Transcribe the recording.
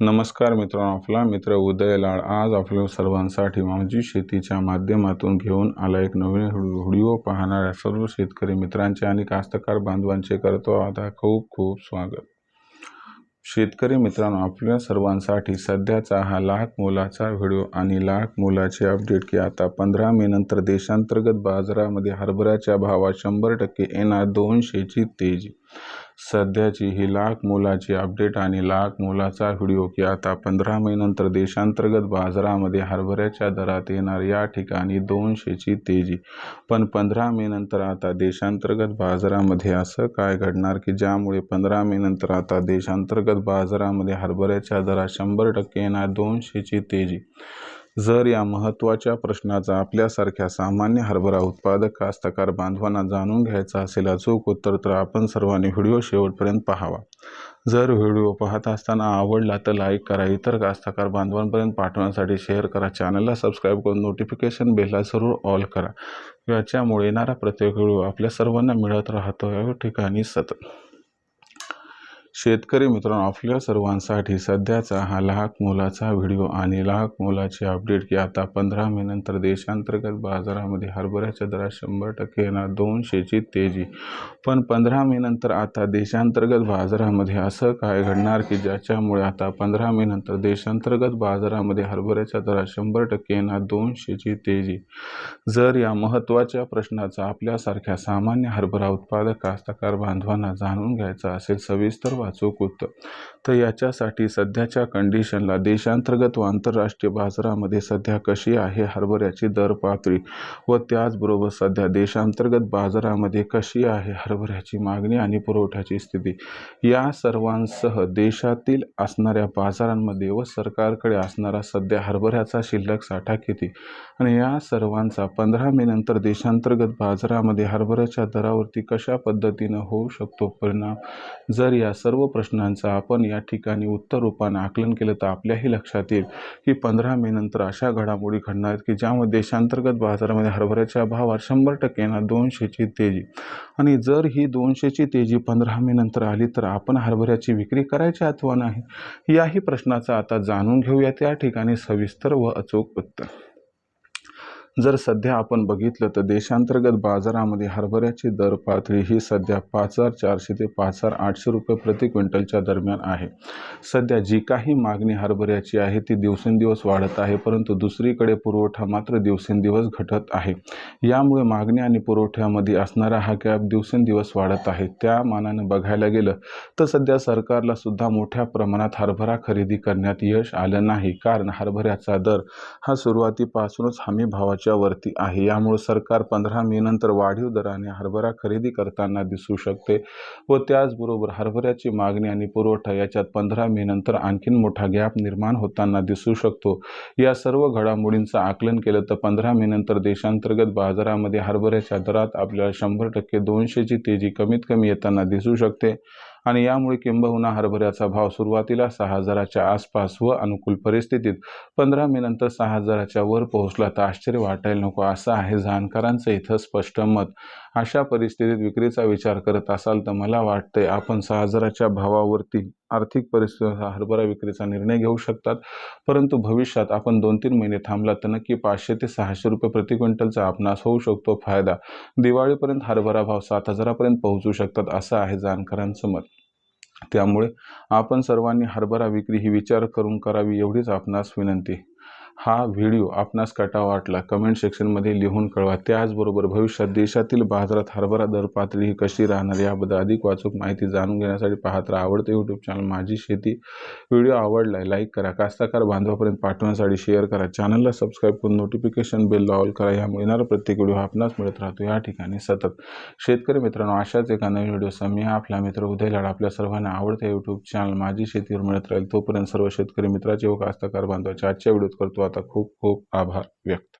नमस्कार मित्रांनो आपला मित्र उदय लाड आज आपल्या सर्वांसाठी माझी शेतीच्या माध्यमातून घेऊन आला एक नवीन व्हिडिओ व्हिडिओ पाहणाऱ्या सर्व शेतकरी मित्रांचे आणि कास्तकार बांधवांचे करतो आता खूप खूप स्वागत. शेतकरी मित्रांनो आपल्या सर्वांसाठी सध्याचा हा लाख मोलाचा व्हिडिओ आणि लाख मोलाचे अपडेट की आता पंधरा मे नंतर देशांतर्गत बाजारामध्ये हरभऱ्याच्या भावात शंभर टक्के येणार दोनशेची तेजी. सध्याची ही लाख मोलाची अपडेट आणि लाख मोलाचा व्हिडिओ की आता पंधरा मे देशांतर्गत बाजारामध्ये हरभऱ्याच्या दरात येणार या ठिकाणी दोनशेची तेजी. पण पंधरा मे आता देशांतर्गत बाजारामध्ये असं काय घडणार की ज्यामुळे पंधरा मे आता देशांतर्गत बाजारामध्ये हरभऱ्याच्या दरात शंभर टक्के येणार दोनशेची तेजी? जर या महत्त्वाच्या प्रश्नाचा आपल्यासारख्या सामान्य हरभरा उत्पादक कास्तकार बांधवांना जाणून घ्यायचा असेल अचूक उत्तर तर आपण सर्वांनी व्हिडिओ शेवटपर्यंत पाहावा. जर व्हिडिओ पाहत असताना आवडला तर लाईक करा इतर कास्तकार बांधवांपर्यंत पाठवण्यासाठी शेअर करा चॅनलला सबस्क्राईब करून नोटिफिकेशन बेलला जरूर ऑल करा. याच्यामुळे येणारा प्रत्येक व्हिडिओ आपल्या सर्वांना मिळत राहतो. या ठिकाणी सतत शेतकरी मित्रांनो आपल्या सर्वांसाठी सध्याचा हा लाख मोलाचा व्हिडिओ आणि लाख मोलाची अपडेट की आता पंधरा मे देशांतर्गत बाजारामध्ये हरभऱ्याच्या दरात शंभर टक्के येणार दोनशेची तेजी. पण पंधरा मे आता देशांतर्गत बाजारामध्ये असं काय घडणार की ज्याच्यामुळे आता पंधरा मे देशांतर्गत बाजारामध्ये हरभऱ्याच्या दरात शंभर टक्के येणार दोनशेची तेजी? जर या महत्त्वाच्या प्रश्नाचा आपल्यासारख्या सामान्य हरभरा उत्पादक कास्तकार बांधवांना जाणून घ्यायचा असेल सविस्तर वाचोक होतं э, तर याच्यासाठी सध्याच्या कंडिशनला देशांतर्गत व आंतरराष्ट्रीय बाजारामध्ये सध्या कशी आहे हरभऱ्याची दर पातळी व त्याचबरोबर सध्या देशांतर्गत बाजारामध्ये कशी आहे हरभऱ्याची मागणी आणि पुरवठ्याची स्थिती या सर्वांसह देशातील असणाऱ्या बाजारांमध्ये व सरकारकडे असणारा सध्या हरभऱ्याचा शिल्लक साठा किती? आणि या सर्वांचा पंधरा मे नंतर देशांतर्गत बाजारामध्ये हरभऱ्याच्या दरावरती कशा पद्धतीनं होऊ शकतो परिणाम? जर या सर्व प्रश्नांचा आपण या या ठिकाणी उत्तर रूपाने आकलन केलं तर आपल्याही लक्षात येईल की पंधरा मे नंतर अशा घडामोडी घडणार आहेत की ज्यामध्ये देशांतर्गत बाजारामध्ये हरभऱ्याच्या भावात शंभर टक्के येणार दोनशेची तेजी. आणि जर ही दोनशेची तेजी पंधरा मे नंतर आली तर आपण हरभऱ्याची विक्री करायची अथवा नाही? याही प्रश्नाचा आता जाणून घेऊया. त्या ठिकाणी सविस्तर व अचूक उत्तर. जर सध्या आपण बघितलं तर देशांतर्गत बाजारामध्ये हरभऱ्याची दर पातळी ही सध्या पाच हजार चारशे ते पाच हजार आठशे रुपये प्रति क्विंटलच्या दरम्यान आहे. सध्या जी काही मागणी हरभऱ्याची आहे ती दिवसेंदिवस वाढत आहे परंतु दुसरीकडे पुरवठा मात्र दिवसेंदिवस घटत आहे. यामुळे मागणी आणि पुरवठ्यामध्ये असणारा हा गॅप दिवसेंदिवस वाढत आहे. त्या मानाने बघायला गेलं तर सध्या सरकारला सुद्धा मोठ्या प्रमाणात हरभरा खरेदी करण्यात यश आलं नाही. कारण हरभऱ्याचा दर हा सुरुवातीपासूनच हमी भावाच्या वरती आहे. यामुळे सरकार पंधरा मे नंतर वाढीव दराने हरभरा खरेदी करताना दिसू शकते व त्याचबरोबर हरभऱ्याची मागणी आणि पुरवठा याच्यात पंधरा मे नंतर आणखीन मोठा गॅप निर्माण होताना दिसू शकतो. या सर्व घडामोडींचं आकलन केलं तर पंधरा मे नंतर देशांतर्गत बाजारामध्ये हरभऱ्याच्या दरात आपल्याला शंभर टक्के दोनशेची तेजी कमीत कमी येताना दिसू शकते. आणि यामुळे किंबहुना हरभऱ्याचा भाव सुरुवातीला सहा हजाराच्या आसपास व अनुकूल परिस्थितीत पंधरा मे नंतर सहा हजाराच्या वर पोहोचला तर आश्चर्य वाटायला नको असं आहे जाणकारांचं इथं स्पष्ट मत. अशा परिस्थितीत विक्रीचा विचार करत असाल तर मला वाटतंय आपण सहा हजाराच्या भावावरती आर्थिक परिस्थिती हरभरा विक्रीचा निर्णय घेऊ शकतात. परंतु भविष्यात आपण दोन तीन महिने थांबला तर नक्की पाचशे ते सहाशे रुपये प्रति क्विंटलचा आपणास होऊ शकतो फायदा. दिवाळीपर्यंत हरभरा भाव सात हजारापर्यंत पोहोचू शकतात असं आहे जाणकारांचं मत. त्यामुळे आपण सर्वांनी हरभरा विक्री ही विचार करून करावी एवढीच आपणास विनंती. हा व्हिडिओ आपणास कटा वाटला कमेंट सेक्शनमध्ये लिहून कळवा. त्याचबरोबर भविष्यात देशातील बाजारात हरभरा दर पातळी ही कशी राहणार याबद्दल अधिक वाचूक माहिती जाणून घेण्यासाठी पाहत राहा. आवडते यूट्यूब चॅनल माझी शेती. व्हिडिओ आवडला आहे लाईक करा. कास्ताकार बांधवापर्यंत पाठवण्यासाठी शेअर करा. चॅनलला सबस्क्राईब करून नोटिफिकेशन बेल लॉल करा. यामुळे येणारा प्रत्येक व्हिडिओ आपणास मिळत राहतो. या ठिकाणी सतत. शेतकरी मित्रांनो अशाच एका नवीन व्हिडिओ मी आपला मित्र उदय लाड आपल्या सर्वांना आवडते. यूट्यूब चॅनल माझी शेतीवर मिळत राहील तोपर्यंत सर्व शेतकरी मित्राचे व कास्तकार बांधवाचे आजच्या व्हिडिओत करतो. आता खूप खूप आभार व्यक्त.